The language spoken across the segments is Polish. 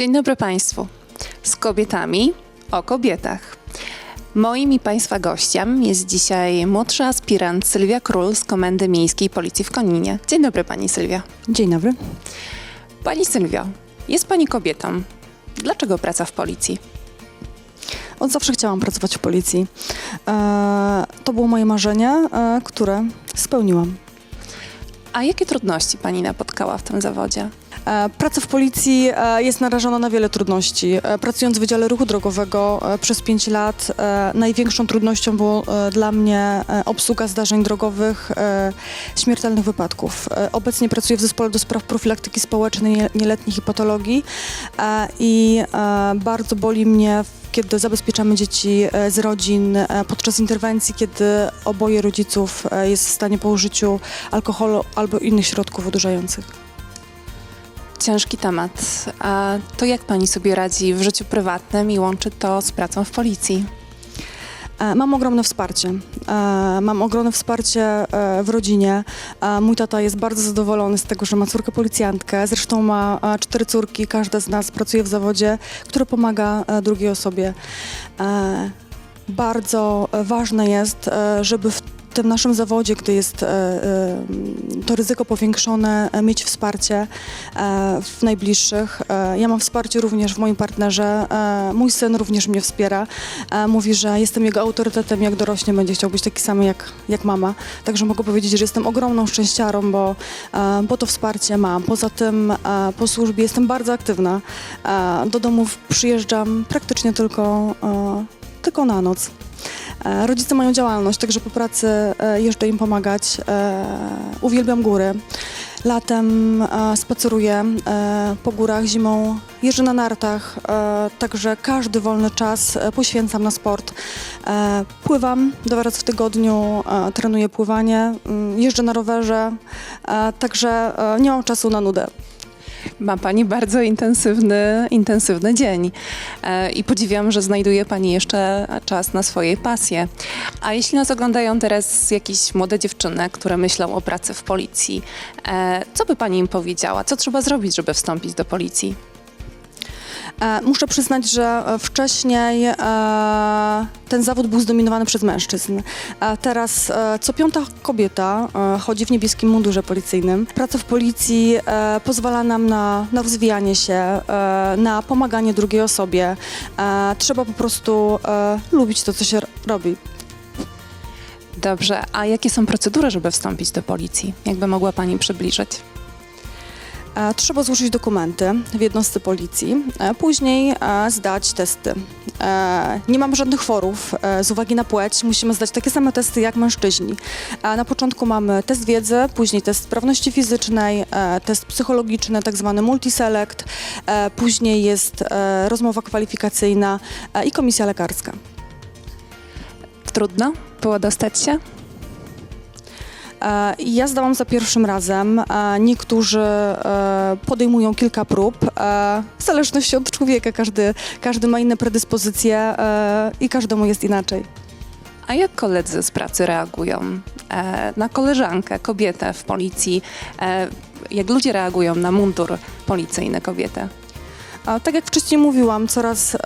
Dzień dobry Państwu. Z kobietami o kobietach. Moim i Państwa gościem jest dzisiaj młodszy aspirant Sylwia Król z Komendy Miejskiej Policji w Koninie. Dzień dobry Pani Sylwia. Dzień dobry. Pani Sylwio, jest Pani kobietą. Dlaczego praca w policji? Od zawsze chciałam pracować w policji. E, to było moje marzenie, e, które spełniłam. A jakie trudności Pani napotkała w tym zawodzie? E, praca w policji e, jest narażona na wiele trudności. E, pracując w Wydziale Ruchu Drogowego przez 5 lat, największą trudnością było dla mnie obsługa zdarzeń drogowych, śmiertelnych wypadków. Obecnie pracuję w Zespole do Spraw Profilaktyki Społecznej nie- Nieletnich i Patologii i bardzo boli mnie, kiedy zabezpieczamy dzieci z rodzin podczas interwencji, kiedy oboje rodziców jest w stanie po użyciu alkoholu albo innych środków odurzających. Ciężki temat. A to jak Pani sobie radzi w życiu prywatnym i łączy to z pracą w policji? E, Mam ogromne wsparcie. E, Mam ogromne wsparcie e, w rodzinie. Mój tata jest bardzo zadowolony z tego, że ma córkę policjantkę. Zresztą ma cztery córki. Każda z nas pracuje w zawodzie, który pomaga drugiej osobie. Bardzo ważne jest, żeby w tym naszym zawodzie, gdy jest e, e, to ryzyko powiększone, e, mieć wsparcie w najbliższych. Ja mam wsparcie również w moim partnerze. Mój syn również mnie wspiera. Mówi, że jestem jego autorytetem, jak dorośnie będzie chciał być taki sam jak, jak mama. Także mogę powiedzieć, że jestem ogromną szczęściarą, bo, bo to wsparcie mam. Poza tym po służbie jestem bardzo aktywna. Do domu przyjeżdżam praktycznie tylko, tylko na noc. E, Rodzice mają działalność, także po pracy e, jeżdżę im pomagać. E, Uwielbiam góry. Latem spaceruję po górach, zimą jeżdżę na nartach, także każdy wolny czas poświęcam na sport. Pływam dwa razy w tygodniu, trenuję pływanie, mm, jeżdżę na rowerze, także nie mam czasu na nudę. Ma Pani bardzo intensywny, intensywny dzień e, i podziwiam, że znajduje Pani jeszcze czas na swoje pasje. A jeśli nas oglądają teraz jakieś młode dziewczyny, które myślą o pracy w policji, e, co by Pani im powiedziała? Co trzeba zrobić, żeby wstąpić do policji? E, Muszę przyznać, że e, wcześniej e, ten zawód był zdominowany przez mężczyzn. Teraz co piąta kobieta chodzi w niebieskim mundurze policyjnym. Praca w policji pozwala nam na, na rozwijanie się, na pomaganie drugiej osobie. Trzeba po prostu lubić to, co się robi. Dobrze, a jakie są procedury, żeby wstąpić do policji? Jakby mogła Pani przybliżyć? E, Trzeba złożyć dokumenty w jednostce policji, e, później e, zdać testy. Nie mamy żadnych e, z uwagi na płeć, musimy zdać takie same testy jak mężczyźni. Na początku mamy test wiedzy, później test sprawności fizycznej, test psychologiczny, tak zwany multiselect, później jest rozmowa kwalifikacyjna i komisja lekarska. Trudno było dostać się? E, Ja zdałam za pierwszym razem. E, Niektórzy e, podejmują kilka prób. W zależności od człowieka, każdy, każdy ma inne predyspozycje i każdemu jest inaczej. A jak koledzy z pracy reagują na koleżankę, kobietę w policji? Jak ludzie reagują na mundur policyjny kobiety? A tak jak wcześniej mówiłam, coraz,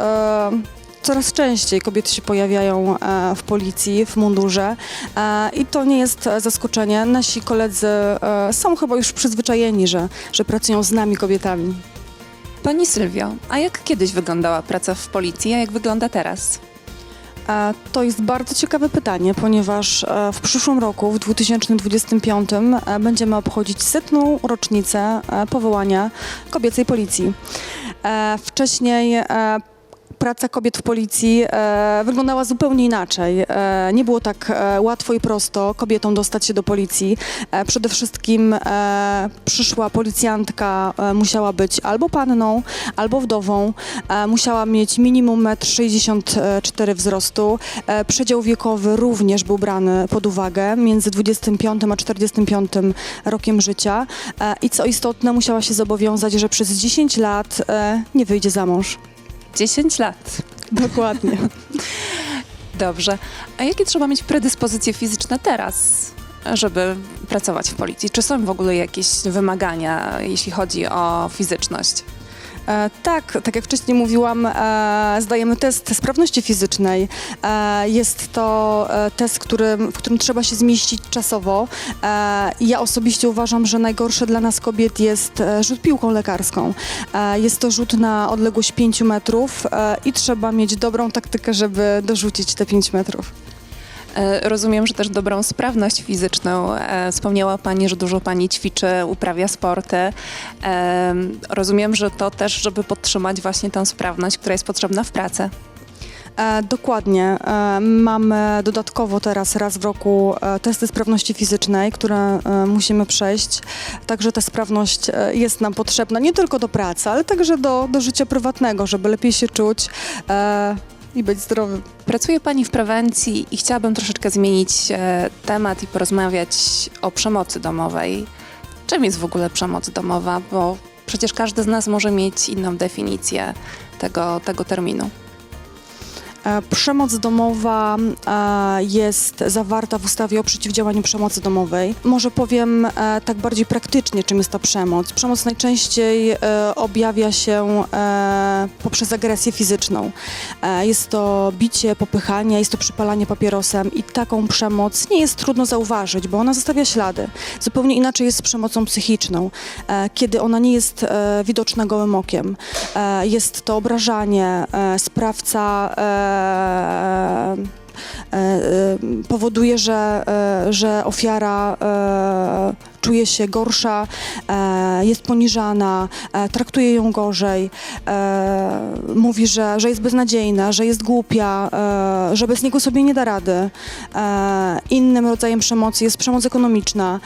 coraz częściej kobiety się pojawiają e, w policji, w mundurze e, i to nie jest zaskoczenie. Nasi koledzy e, są chyba już przyzwyczajeni, że, że pracują z nami kobietami. Pani Sylwio, a jak kiedyś wyglądała praca w policji, a jak wygląda teraz? To jest bardzo ciekawe pytanie, ponieważ w przyszłym roku, w 2025, e, będziemy obchodzić setną rocznicę powołania kobiecej policji. Wcześniej praca kobiet w policji e, wyglądała zupełnie inaczej. E, nie było tak e, łatwo i prosto kobietom dostać się do policji. E, przede wszystkim e, przyszła policjantka e, musiała być albo panną, albo wdową. E, musiała mieć minimum 1,64 m wzrostu. E, przedział wiekowy również był brany pod uwagę między 25 a 45 rokiem życia. E, I co istotne, musiała się zobowiązać, że przez 10 lat e, nie wyjdzie za mąż. 10 lat. Dokładnie. Dobrze. A jakie trzeba mieć predyspozycje fizyczne teraz, żeby pracować w policji? Czy są w ogóle jakieś wymagania, jeśli chodzi o fizyczność? E, tak, tak jak wcześniej mówiłam, e, zdajemy test sprawności fizycznej. E, jest to test, który, w którym trzeba się zmieścić czasowo. Ja osobiście uważam, że najgorsze dla nas kobiet jest rzut piłką lekarską. Jest to rzut na odległość 5 metrów i trzeba mieć dobrą taktykę, żeby dorzucić te 5 metrów. E, Rozumiem, że też dobrą sprawność fizyczną. E, Wspomniała Pani, że dużo Pani ćwiczy, uprawia sporty. E, Rozumiem, że to też, żeby podtrzymać właśnie tę sprawność, która jest potrzebna w pracy. E, dokładnie. E, mamy dodatkowo teraz raz w roku e, testy sprawności fizycznej, które e, musimy przejść. Także ta sprawność e, jest nam potrzebna nie tylko do pracy, ale także do, do życia prywatnego, żeby lepiej się czuć e, i być zdrowym. Pracuje Pani w prewencji i chciałabym troszeczkę zmienić e, temat i porozmawiać o przemocy domowej. Czym jest w ogóle przemoc domowa? Bo przecież każdy z nas może mieć inną definicję tego, tego terminu. E, Przemoc domowa e, jest zawarta w ustawie o przeciwdziałaniu przemocy domowej. Może powiem e, tak bardziej praktycznie, czym jest ta przemoc. Przemoc najczęściej objawia się poprzez agresję fizyczną. Jest to bicie, popychanie, jest to przypalanie papierosem i taką przemoc nie jest trudno zauważyć, bo ona zostawia ślady. Zupełnie inaczej jest z przemocą psychiczną, kiedy ona nie jest widoczna gołym okiem. Jest to obrażanie, sprawca powoduje, że, e, że ofiara e, czuje się gorsza, e, jest poniżana, e, traktuje ją gorzej, e, mówi, że, że jest beznadziejna, że jest głupia, e, że bez niego sobie nie da rady. E, innym rodzajem przemocy jest przemoc ekonomiczna,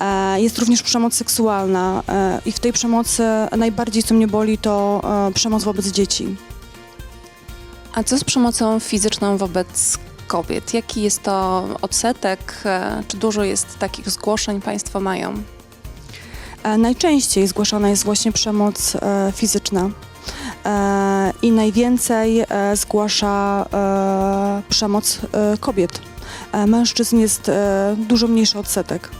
e, jest również przemoc seksualna e, i w tej przemocy najbardziej co mnie boli to e, przemoc wobec dzieci. A co z przemocą fizyczną wobec kobiet? Jaki jest to odsetek? E, Czy dużo jest takich zgłoszeń Państwo mają? E, Najczęściej zgłaszana jest właśnie przemoc e, fizyczna. E, I najwięcej e, zgłasza e, przemoc e, kobiet. E, mężczyzn jest e, dużo mniejszy odsetek.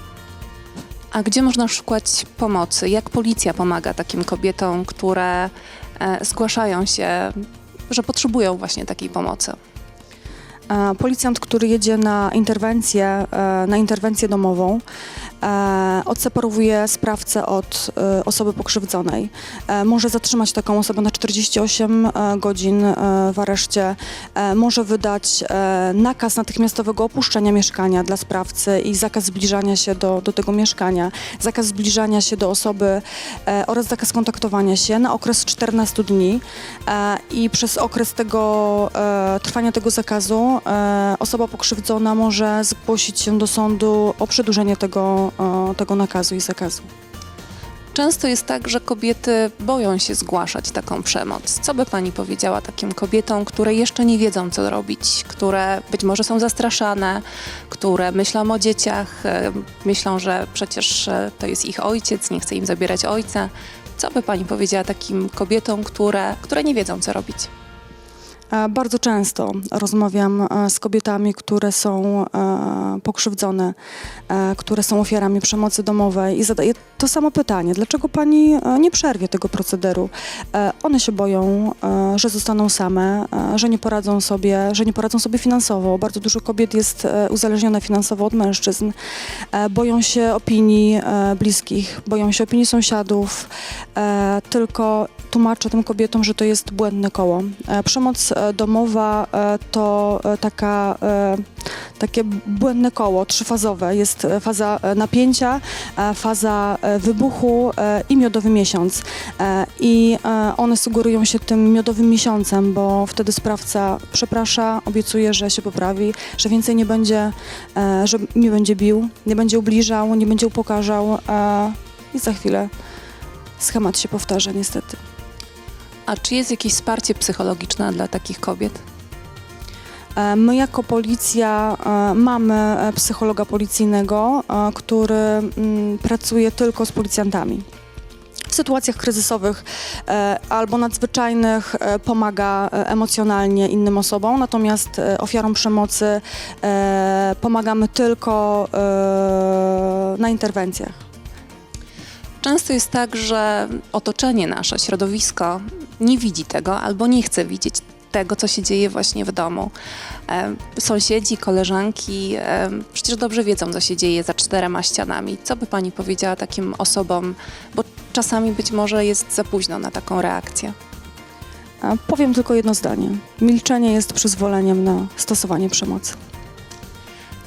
A gdzie można szukać pomocy? Jak policja pomaga takim kobietom, które e, zgłaszają się, że potrzebują właśnie takiej pomocy? E, Policjant, który jedzie na interwencję, e, na interwencję domową, odseparowuje sprawcę od e, osoby pokrzywdzonej. E, Może zatrzymać taką osobę na 48 e, godzin e, w areszcie, e, może wydać e, nakaz natychmiastowego opuszczenia mieszkania dla sprawcy i zakaz zbliżania się do, do tego mieszkania, zakaz zbliżania się do osoby e, oraz zakaz kontaktowania się na okres 14 dni e, i przez okres tego e, trwania tego zakazu e, osoba pokrzywdzona może zgłosić się do sądu o przedłużenie tego, e, tego nakazu i zakazu. Często jest tak, że kobiety boją się zgłaszać taką przemoc. Co by pani powiedziała takim kobietom, które jeszcze nie wiedzą, co robić, które być może są zastraszane, które myślą o dzieciach, e, myślą, że przecież e, to jest ich ojciec, nie chce im zabierać ojca. Co by pani powiedziała takim kobietom, które, które nie wiedzą, co robić? E, Bardzo często rozmawiam e, z kobietami, które są e, pokrzywdzone, które są ofiarami przemocy domowej i zadaję to samo pytanie. Dlaczego pani nie przerwie tego procederu? One się boją, że zostaną same, że nie poradzą sobie, że nie poradzą sobie finansowo. Bardzo dużo kobiet jest uzależnione finansowo od mężczyzn. Boją się opinii bliskich, boją się opinii sąsiadów. Tylko tłumaczę tym kobietom, że to jest błędne koło. E, E, domowa e, to e, taka, takie błędne koło trzyfazowe. Jest faza napięcia, faza wybuchu i miodowy miesiąc. I one sugerują się tym miodowym miesiącem, bo wtedy sprawca przeprasza, obiecuje, że się poprawi, że więcej nie będzie, że nie będzie bił, nie będzie ubliżał, nie będzie upokarzał i za chwilę schemat się powtarza niestety. A czy jest jakieś wsparcie psychologiczne dla takich kobiet? E, My jako policja e, mamy e, psychologa policyjnego, który mm, pracuje tylko z policjantami. W sytuacjach kryzysowych albo nadzwyczajnych pomaga emocjonalnie innym osobom, natomiast ofiarom przemocy pomagamy tylko na interwencjach. Często jest tak, że otoczenie nasze, środowisko nie widzi tego albo nie chce widzieć tego, co się dzieje właśnie w domu. E, Sąsiedzi, koleżanki e, przecież dobrze wiedzą, co się dzieje za czterema ścianami. Co by pani powiedziała takim osobom, bo czasami być może jest za późno na taką reakcję. Powiem tylko jedno zdanie. Milczenie jest przyzwoleniem na stosowanie przemocy.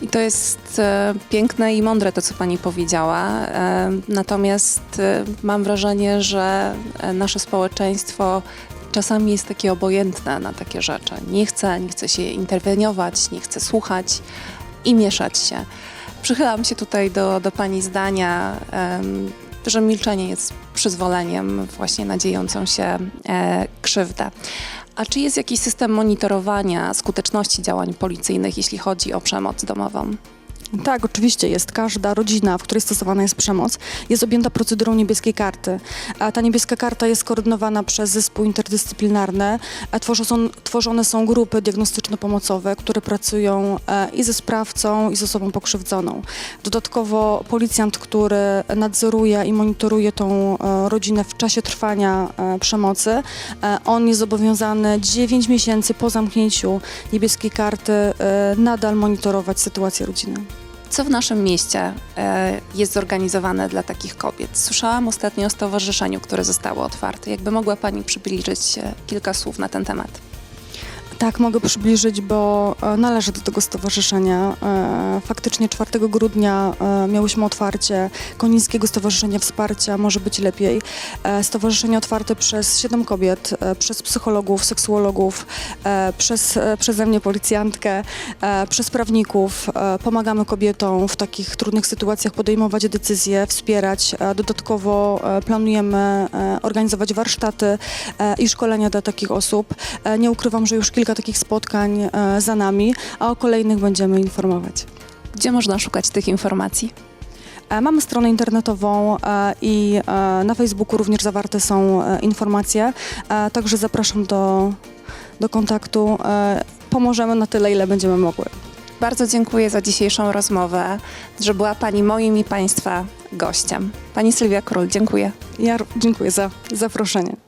I to jest e, piękne i mądre to, co pani powiedziała. E, natomiast e, mam wrażenie, że nasze społeczeństwo czasami jest takie obojętne na takie rzeczy. Nie chce, nie chce się interweniować, nie chce słuchać i mieszać się. Przychylam się tutaj do, do pani zdania, że milczenie jest przyzwoleniem właśnie na dziejącą się krzywdę. A czy jest jakiś system monitorowania skuteczności działań policyjnych, jeśli chodzi o przemoc domową? Tak, oczywiście jest. Każda rodzina, w której stosowana jest przemoc, jest objęta procedurą niebieskiej karty. A ta niebieska karta jest koordynowana przez zespół interdyscyplinarny. Tworzone są grupy diagnostyczno-pomocowe, które pracują e, i ze sprawcą, i z osobą pokrzywdzoną. Dodatkowo policjant, który nadzoruje i monitoruje tą e, rodzinę w czasie trwania e, przemocy, on jest zobowiązany 9 miesięcy po zamknięciu niebieskiej karty nadal monitorować sytuację rodziny. Co w naszym mieście e, jest zorganizowane dla takich kobiet? Słyszałam ostatnio o stowarzyszeniu, które zostało otwarte. Jakby mogła Pani przybliżyć e, kilka słów na ten temat? Tak, mogę przybliżyć, bo e, należę do tego stowarzyszenia. E, Faktycznie 4 grudnia e, miałyśmy otwarcie Konińskiego Stowarzyszenia Wsparcia Może Być Lepiej. Stowarzyszenie otwarte przez 7 kobiet, przez psychologów, seksuologów, przez, przeze mnie policjantkę, przez prawników. Pomagamy kobietom w takich trudnych sytuacjach podejmować decyzje, wspierać. Dodatkowo planujemy organizować warsztaty i szkolenia dla takich osób. Nie ukrywam, że już kilka takich spotkań e, za nami, a o kolejnych będziemy informować. Gdzie można szukać tych informacji? E, Mamy stronę internetową e, i na Facebooku również zawarte są informacje, także zapraszam do, do kontaktu. Pomożemy na tyle, ile będziemy mogły. Bardzo dziękuję za dzisiejszą rozmowę, że była Pani moim i Państwa gościem. Pani Sylwia Król, dziękuję. Ja dziękuję za zaproszenie.